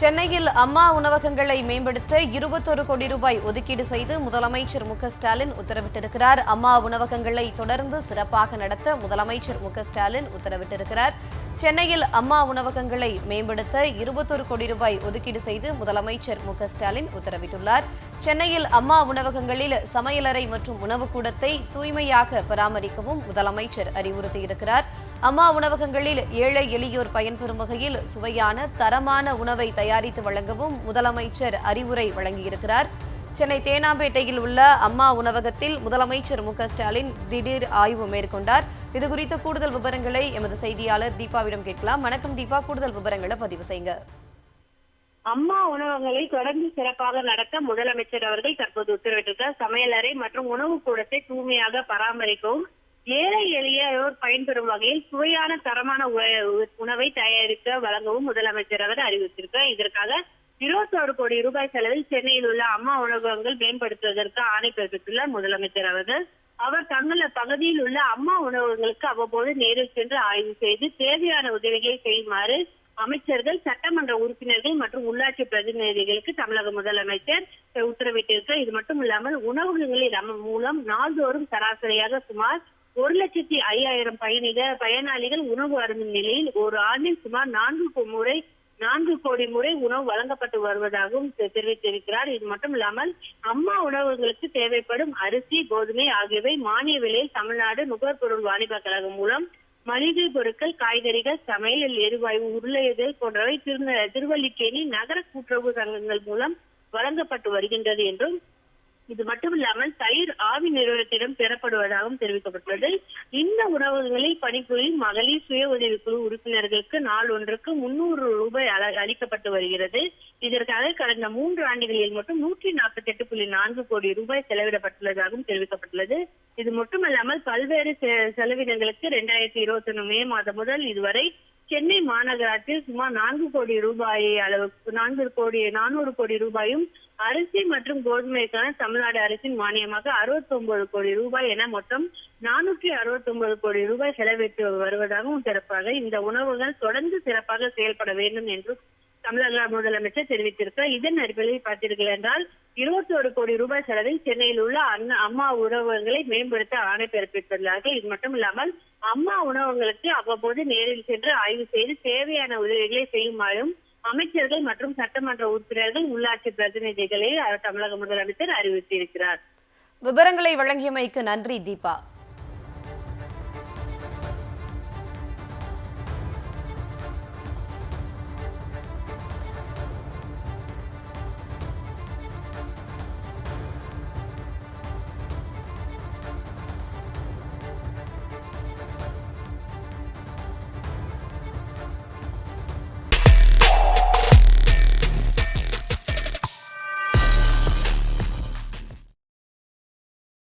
சென்னையில் அம்மா உணவகங்களை மேம்படுத்த இருபத்தொரு கோடி ரூபாய் ஒதுக்கீடு செய்து முதலமைச்சர் மு ஸ்டாலின் உத்தரவிட்டிருக்கிறார். அம்மா உணவகங்களை தொடர்ந்து சிறப்பாக நடத்த முதலமைச்சர் மு ஸ்டாலின் உத்தரவிட்டிருக்கிறார். சென்னையில் அம்மா உணவகங்களை மேம்படுத்த இருபத்தொரு கோடி ரூபாய் ஒதுக்கீடு செய்து முதலமைச்சர் மு ஸ்டாலின் உத்தரவிட்டுள்ளார். சென்னையில் அம்மா உணவகங்களில் சமையலறை மற்றும் உணவுக்கூடத்தை தூய்மையாக பராமரிக்கவும் முதலமைச்சர் அறிவுறுத்தியிருக்கிறார். அம்மா உணவகங்களில் ஏழை எளியோர் பயன்பெறும் வகையில் சுவையான தரமான உணவை தயாரித்து வழங்கவும் முதலமைச்சர் அறிவுரை வழங்கியிருக்கிறார். சென்னை தேனாம்பேட்டையில் உள்ள அம்மா உணவகத்தில் முதலமைச்சர் மு ஸ்டாலின் திடீர் ஆய்வு மேற்கொண்டார். இதுகுறித்த கூடுதல் விவரங்களை எமது செய்தியாளர் தீபாவிடம் கேட்கலாம். வணக்கம் தீபா. கூடுதல் விவரங்களை பதிவு செய்யுங்க. அம்மா உணவகங்களை தொடர்ந்து சிறப்பாக நடத்த முதலமைச்சர் அவர்கள் தற்போது உத்தரவிட்டிருக்கிறார் சமையலறை மற்றும் உணவு கூடத்தை தூய்மையாக பராமரிக்கவும் ஏழை எளியோர் பயன்பெறும் வகையில் சுவையான தரமான உ- உணவை தயாரிக்க வழங்கவும் முதலமைச்சர் அவர் அறிவித்திருக்கிறார் இதற்காக இருபத்தோரு கோடி ரூபாய் செலவில் சென்னையில் உள்ள அம்மா உணவகங்கள் மேம்படுத்துவதற்கு ஆணை பிறப்பித்துள்ளார் முதலமைச்சர் அவர்கள். அவர் தங்களது பகுதியில் உள்ள அம்மா உணவகங்களுக்கு அவ்வப்போது நேரில் சென்று ஆய்வு செய்து தேவையான உதவிகளை செய்யுமாறு அமைச்சர்கள் சட்டமன்ற உறுப்பினர்கள் மற்றும் உள்ளாட்சி பிரதிநிதிகளுக்கு தமிழக முதலமைச்சர் உத்தரவிட்டிருக்கு இது மட்டும் இல்லாமல் உணவகங்களின் மூலம் நாள்தோறும் சராசரியாக சுமார் ஒரு லட்சத்தி ஐயாயிரம் பயணிகள் பயனாளிகள் உணவு அருந்தும் நிலையில் ஒரு ஆண்டில் சுமார் நான்கு கோ- முறை நான்கு கோடி முறை உணவு வழங்கப்பட்டு வருவதாகவும் தெரிவித்திருக்கிறார். இது மட்டும் இல்லாமல் அம்மா உணவகங்களுக்கு தேவைப்படும் அரிசி கோதுமை ஆகியவை மானிய விலையில் தமிழ்நாடு நுகர்பொருள் வாணிப கழகம் மூலம் மளிகை பொருட்கள் காய்கறிகள் சமையல் எரிவாயு உருளையதல் போன்றவை திரு திருவல்லிக்கேணி நகர கூட்டுறவு சங்கங்கள் மூலம் வழங்கப்பட்டு வருகின்றது என்றும் இது மட்டுமில்லாமல் தயிர் ஆவி நிறுவனத்திடம் பெறப்படுவதாகவும் தெரிவிக்கப்பட்டுள்ளது. இந்த உணவகங்களில் பணிபுரியும் மகளிர் சுய உதவிக்குழு உறுப்பினர்களுக்கு நாள் ஒன்றுக்கு முன்னூறு ரூபாய் அளிக்கப்பட்டு வருகிறது. இதற்காக கடந்த மூன்று ஆண்டுகளில் மட்டும் நூற்றி நாற்பத்தி எட்டு புள்ளி நான்கு கோடி ரூபாய் செலவிடப்பட்டுள்ளதாகவும் தெரிவிக்கப்பட்டுள்ளது. இது மட்டுமல்லாமல் பல்வேறு செலவினங்களுக்கு இரண்டாயிரத்தி இருபத்தி ஒண்ணு மே மாதம் முதல் இதுவரை சென்னை மாநகராட்சியில் சுமார் நான்கு கோடி ரூபாய் அளவுக்கு நான்கு கோடி நானூறு கோடி ரூபாயும் அரிசி மற்றும் கோதுமைக்கான தமிழ்நாடு அரசின் மானியமாக 69 கோடி ரூபாய் என மொத்தம் நானூற்றி அறுபத்தி கோடி ரூபாய் செலவிட்டு வருவதாகவும் சிறப்பாக இந்த உணவுகள் தொடர்ந்து சிறப்பாக செயல்பட வேண்டும் என்றும் தமிழக முதலமைச்சர் தெரிவித்திருக்கிறார். இதன் அடிப்படையில் பார்த்தீர்கள் என்றால் இருபத்தோரு கோடி ரூபாய் செலவில் சென்னையில் உள்ள அண்ணா அம்மா உறவுகளை மேம்படுத்த ஆணை பிறப்பித்துள்ளார்கள் இது மட்டும் இல்லாமல் அம்மா உணவகங்களுக்கு அவ்வப்போது நேரில் சென்று ஆய்வு செய்து தேவையான உதவிகளை செய்யுமாறும் அமைச்சர்கள் மற்றும் சட்டமன்ற உறுப்பினர்கள் உள்ளாட்சி பிரதிநிதிகளை அஹ், தமிழக முதலமைச்சர் அறிவித்திருக்கிறார் விவரங்களை வழங்கியமைக்கு நன்றி தீபா.